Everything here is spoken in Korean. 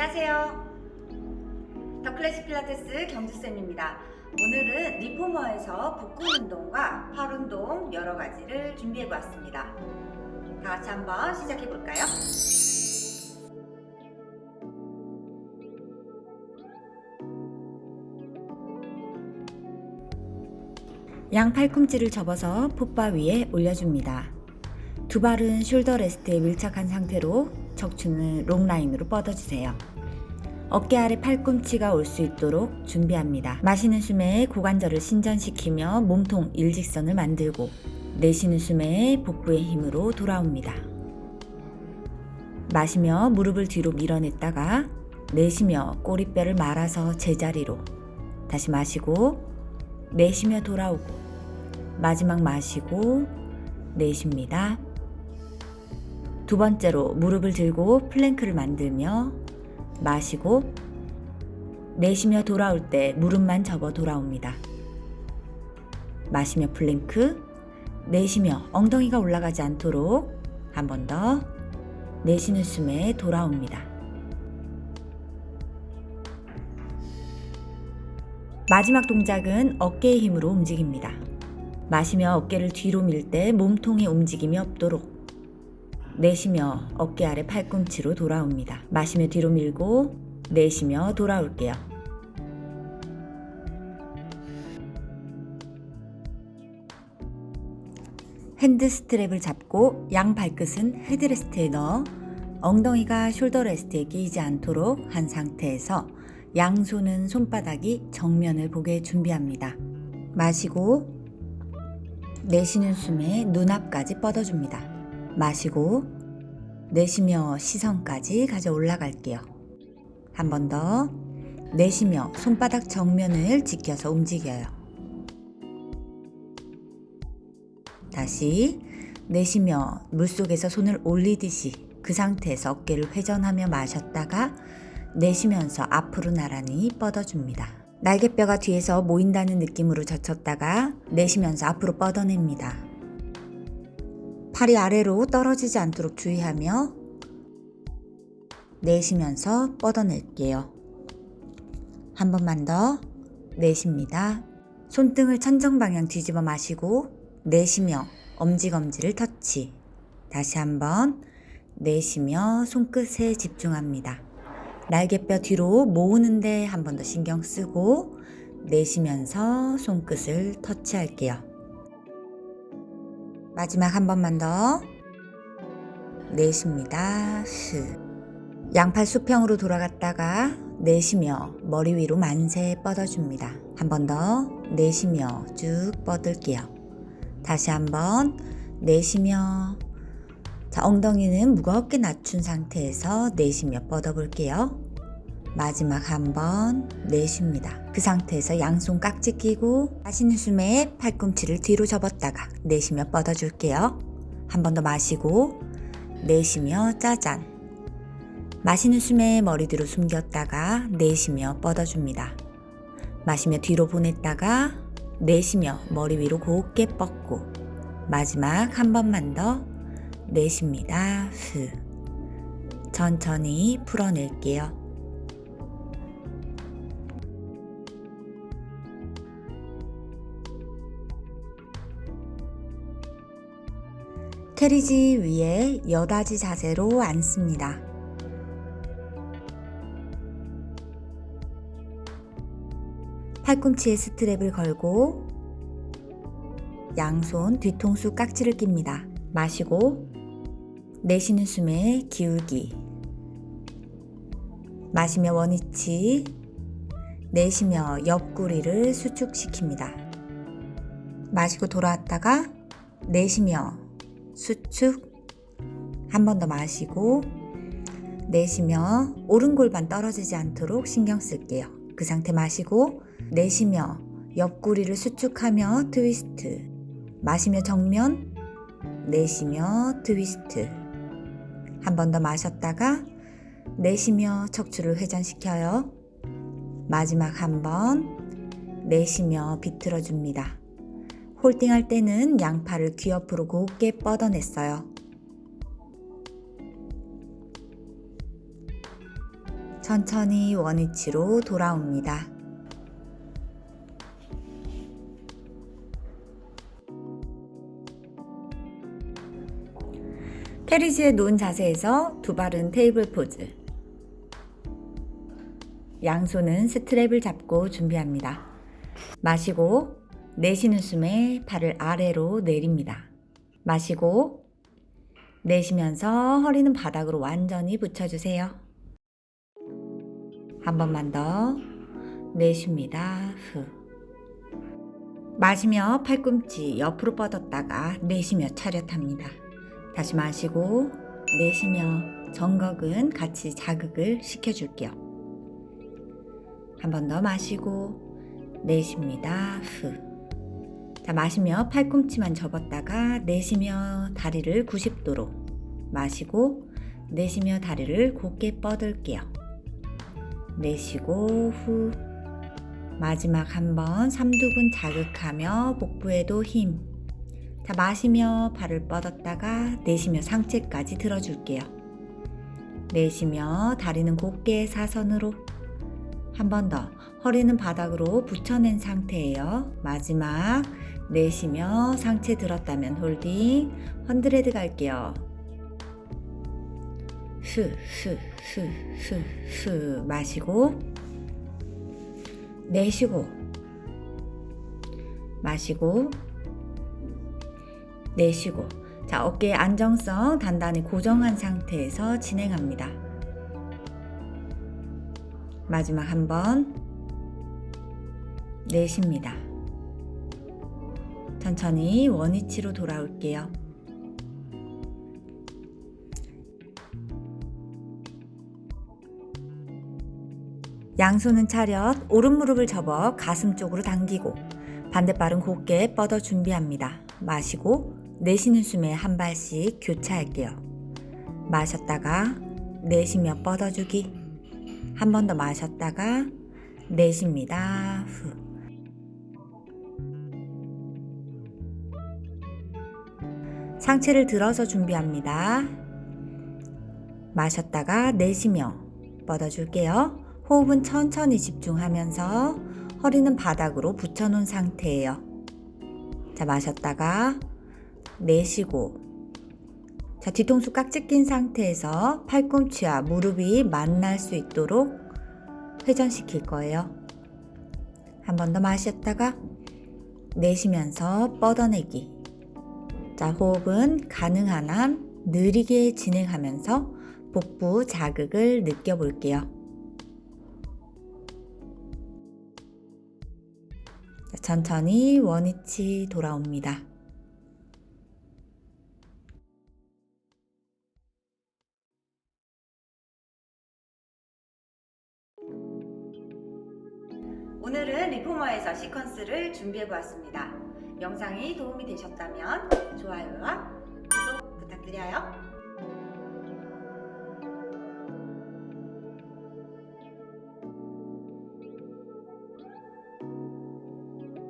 안녕하세요. 더 클래식 필라테스 경주쌤입니다. 오늘은 리포머에서 복근 운동과 팔 운동 여러 가지를 준비해 보았습니다. 다 같이 한번 시작해 볼까요? 양 팔꿈치를 접어서 풋바 위에 올려줍니다. 두 발은 숄더 레스트에 밀착한 상태로 척추는 롱라인으로 뻗어주세요. 어깨 아래 팔꿈치가 올 수 있도록 준비합니다. 마시는 숨에 고관절을 신전시키며 몸통 일직선을 만들고 내쉬는 숨에 복부의 힘으로 돌아옵니다. 마시며 무릎을 뒤로 밀어냈다가 내쉬며 꼬리뼈를 말아서 제자리로 다시 마시고 내쉬며 돌아오고 마지막 마시고 내쉽니다. 두 번째로 무릎을 들고 플랭크를 만들며 마시고 내쉬며 돌아올 때 무릎만 접어 돌아옵니다. 마시며 플랭크, 내쉬며 엉덩이가 올라가지 않도록 한 번 더 내쉬는 숨에 돌아옵니다. 마지막 동작은 어깨의 힘으로 움직입니다. 마시며 어깨를 뒤로 밀 때 몸통에 움직임이 없도록 내쉬며 어깨 아래 팔꿈치로 돌아옵니다. 마시며 뒤로 밀고 내쉬며 돌아올게요. 핸드 스트랩을 잡고 양 발끝은 헤드레스트에 넣어 엉덩이가 숄더 레스트에 끼이지 않도록 한 상태에서 양손은 손바닥이 정면을 보게 준비합니다. 마시고 내쉬는 숨에 눈앞까지 뻗어줍니다. 마시고 내쉬며 시선까지 가져 올라갈게요. 한 번 더 내쉬며 손바닥 정면을 지켜서 움직여요. 다시 내쉬며 물속에서 손을 올리듯이 그 상태에서 어깨를 회전하며 마셨다가 내쉬면서 앞으로 나란히 뻗어줍니다. 날개뼈가 뒤에서 모인다는 느낌으로 젖혔다가 내쉬면서 앞으로 뻗어냅니다. 팔이 아래로 떨어지지 않도록 주의하며 내쉬면서 뻗어낼게요. 한 번만 더 내쉽니다. 손등을 천정 방향 뒤집어 마시고 내쉬며 엄지검지를 터치. 다시 한번 내쉬며 손끝에 집중합니다. 날개뼈 뒤로 모으는데 한 번 더 신경 쓰고 내쉬면서 손끝을 터치할게요. 마지막 한 번만 더 내쉽니다. 스. 양팔 수평으로 돌아갔다가 내쉬며 머리 위로 만세 뻗어줍니다. 한 번 더 내쉬며 쭉 뻗을게요. 다시 한번 내쉬며 자, 엉덩이는 무겁게 낮춘 상태에서 내쉬며 뻗어볼게요. 마지막 한 번 내쉽니다. 그 상태에서 양손 깍지 끼고 마시는 숨에 팔꿈치를 뒤로 접었다가 내쉬며 뻗어줄게요. 한 번 더 마시고 내쉬며 짜잔. 마시는 숨에 머리 뒤로 숨겼다가 내쉬며 뻗어줍니다. 마시며 뒤로 보냈다가 내쉬며 머리 위로 곱게 뻗고 마지막 한 번만 더 내쉽니다. 후. 천천히 풀어낼게요. 캐리지 위에 여다지 자세로 앉습니다. 팔꿈치에 스트랩을 걸고 양손 뒤통수 깍지를 낍니다. 마시고 내쉬는 숨에 기울기 마시며 원위치 내쉬며 옆구리를 수축시킵니다. 마시고 돌아왔다가 내쉬며 수축 한 번 더 마시고 내쉬며 오른 골반 떨어지지 않도록 신경 쓸게요. 그 상태 마시고 내쉬며 옆구리를 수축하며 트위스트 마시며 정면 내쉬며 트위스트 한 번 더 마셨다가 내쉬며 척추를 회전시켜요. 마지막 한 번 내쉬며 비틀어 줍니다. 홀딩할 때는 양팔을 귀 옆으로 곱게 뻗어냈어요. 천천히 원위치로 돌아옵니다. 캐리지에 누운 자세에서 두 발은 테이블 포즈. 양손은 스트랩을 잡고 준비합니다. 마시고 내쉬는 숨에 발을 아래로 내립니다. 마시고 내쉬면서 허리는 바닥으로 완전히 붙여주세요. 한 번만 더 내쉽니다. 후. 마시며 팔꿈치 옆으로 뻗었다가 내쉬며 차렷합니다. 다시 마시고 내쉬며 정각은 같이 자극을 시켜줄게요. 한 번 더 마시고 내쉽니다. 후. 자, 마시며 팔꿈치만 접었다가 내쉬며 다리를 90도로 마시고 내쉬며 다리를 곧게 뻗을게요. 내쉬고 후 마지막 한번 삼두근 자극하며 복부에도 힘. 자, 마시며 발을 뻗었다가 내쉬며 상체까지 들어줄게요. 내쉬며 다리는 곧게 사선으로 한 번 더 허리는 바닥으로 붙여낸 상태예요. 마지막 내쉬며 상체 들었다면 홀딩 헌드레드 갈게요. 후, 후, 후, 후, 후 마시고 내쉬고 마시고 내쉬고 자 어깨의 안정성 단단히 고정한 상태에서 진행합니다. 마지막 한 번 내쉽니다. 천천히 원위치로 돌아올게요. 양손은 차렷, 오른 무릎을 접어 가슴 쪽으로 당기고 반대발은 곧게 뻗어 준비합니다. 마시고 내쉬는 숨에 한 발씩 교차할게요. 마셨다가 내쉬며 뻗어주기. 한 번 더 마셨다가 내쉽니다. 후. 상체를 들어서 준비합니다. 마셨다가 내쉬며 뻗어줄게요. 호흡은 천천히 집중하면서 허리는 바닥으로 붙여놓은 상태예요. 자, 마셨다가 내쉬고 자, 뒤통수 깍지 낀 상태에서 팔꿈치와 무릎이 만날 수 있도록 회전시킬 거예요. 한 번 더 마셨다가 내쉬면서 뻗어내기. 자, 호흡은 가능한 한 느리게 진행하면서 복부 자극을 느껴볼게요. 자, 천천히 원위치 돌아옵니다. 오늘은 리포머에서 시퀀스를 준비해 보았습니다. 영상이 도움이 되셨다면 좋아요와 구독 부탁드려요.